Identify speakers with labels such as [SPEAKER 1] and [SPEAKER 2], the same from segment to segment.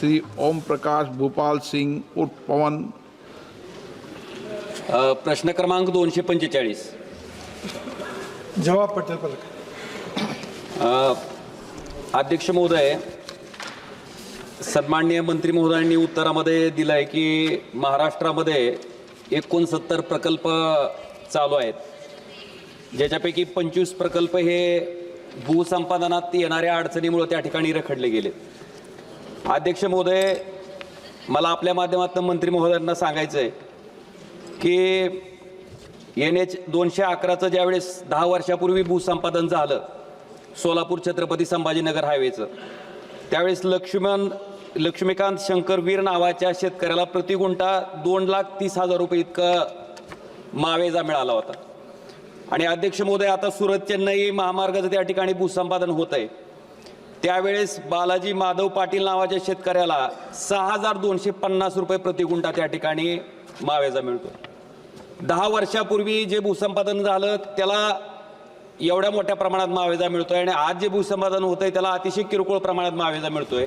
[SPEAKER 1] श्री ओम प्रकाश भूपाल सिंह उर्फ पवन।
[SPEAKER 2] अ, प्रश्न क्रमांक दोनशे पंचेचाळीस.
[SPEAKER 3] जवाब पटेल
[SPEAKER 2] अ, अध्यक्ष महोदय सन्माननीय मंत्री महोदयांनी उत्तरामध्ये दिलं आहे की महाराष्ट्रामध्ये एकोणसत्तर प्रकल्प चालू आहेत. ज्याच्यापैकी पंचवीस प्रकल्प हे भूसंपादनात येणाऱ्या अडचणीमुळे त्या ठिकाणी रखडले गेले अध्यक्ष महोदय मला आपल्या माध्यमातून मंत्री महोदयांना सांगायचं आहे की एन एच दोनशे अकराचं ज्यावेळेस दहा वर्षापूर्वी भूसंपादन झालं सोलापूर छत्रपती संभाजीनगर हायवेचं त्यावेळेस लक्ष्मण लक्ष्मीकांत शंकरवीर नावाच्या शेतकऱ्याला प्रति गुंठा दोन लाख तीस हजार रुपये इतका मावेजा मिळाला होता. आणि अध्यक्ष महोदय आता सुरत चेन्नई महामार्गाचं त्या ठिकाणी भूसंपादन होत आहे त्यावेळेस बालाजी माधव पाटील नावाच्या शेतकऱ्याला सहा हजार दोनशे पन्नास रुपये प्रति गुंठा त्या ठिकाणी मावेजा मिळतो. दहा वर्षापूर्वी जे भूसंपादन झालं त्याला एवढ्या मोठ्या प्रमाणात मावेजा मिळतोय आणि आज जे भूसंपादन होत आहे त्याला अतिशय किरकोळ प्रमाणात मावेजा मिळतोय.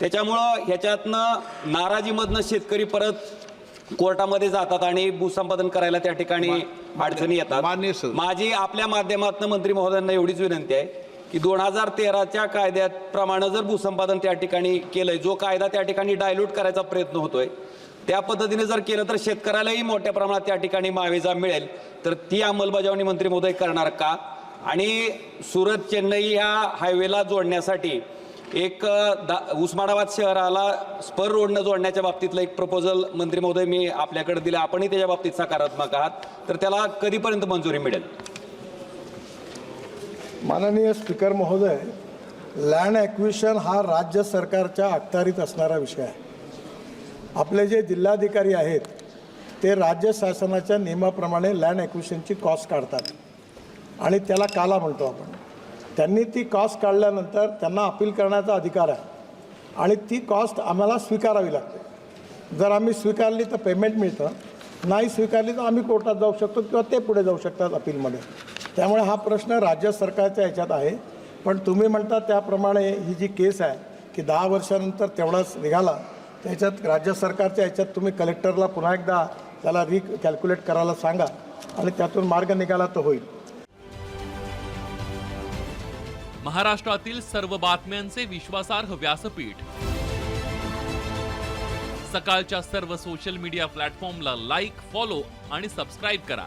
[SPEAKER 2] त्याच्यामुळं ह्याच्यातनं नाराजीमधनं शेतकरी परत कोर्टामध्ये जातात आणि भूसंपादन करायला त्या ठिकाणी अडचणी येतात. माझी आपल्या माध्यमातून मंत्री महोदयांना एवढीच विनंती आहे की दोन हजार तेराच्या कायद्याप्रमाणे जर भूसंपादन त्या ठिकाणी केलंय जो कायदा त्या ठिकाणी डायल्यूट करायचा प्रयत्न होतोय त्या पद्धतीने जर केलं तर शेतकऱ्यालाही मोठ्या प्रमाणात त्या ठिकाणी मावेजा मिळेल. तर ती अंमलबजावणी मंत्री महोदय करणार का? आणि सुरत चेन्नई ह्या हायवेला जोडण्यासाठी एक दा उस्मानाबाद शहराला स्पर रोडनं जोडण्याच्या बाबतीतलं एक प्रपोजल मंत्री महोदय मी आपल्याकडे दिलं. आपणही त्याच्या बाबतीत सकारात्मक आहात. तर त्याला कधीपर्यंत मंजुरी मिळेल?
[SPEAKER 3] माननीय स्पीकर महोदय लँड ॲक्विशन हा राज्य सरकारच्या अखत्यारीत असणारा विषय आहे. आपले जे जिल्हाधिकारी आहेत ते राज्य शासनाच्या नियमाप्रमाणे लँड ॲक्विशनची कॉस्ट काढतात. आणि त्याला काला म्हणतो आपण. त्यांनी ती कॉस्ट काढल्यानंतर त्यांना अपील करण्याचा अधिकार आहे. आणि ती कॉस्ट आम्हाला स्वीकारावी लागते. जर आम्ही स्वीकारली तर पेमेंट मिळतं. नाही स्वीकारली तर आम्ही कोर्टात जाऊ शकतो किंवा ते पुढे जाऊ शकतात अपीलमध्ये त्यामुळे हा प्रश्न राज्य सरकारच्या ह्याच्यात आहे. पण तुम्ही म्हणता त्याप्रमाणे ही जी केस आहे की दहा वर्षानंतर तेवढाच निघाला त्याच्यात राज्य सरकारच्या ह्याच्यात तुम्ही कलेक्टरला पुन्हा एकदा त्याला री कॅल्क्युलेट करायला सांगा आणि त्यातून मार्ग निघाला तर होईल.
[SPEAKER 4] महाराष्ट्रातील सर्व बातम्यांचे विश्वासार्ह व्यासपीठ. सकाळच्या सर्व सोशल मीडिया प्लॅटफॉर्मला लाईक फॉलो आणि सबस्क्राईब करा.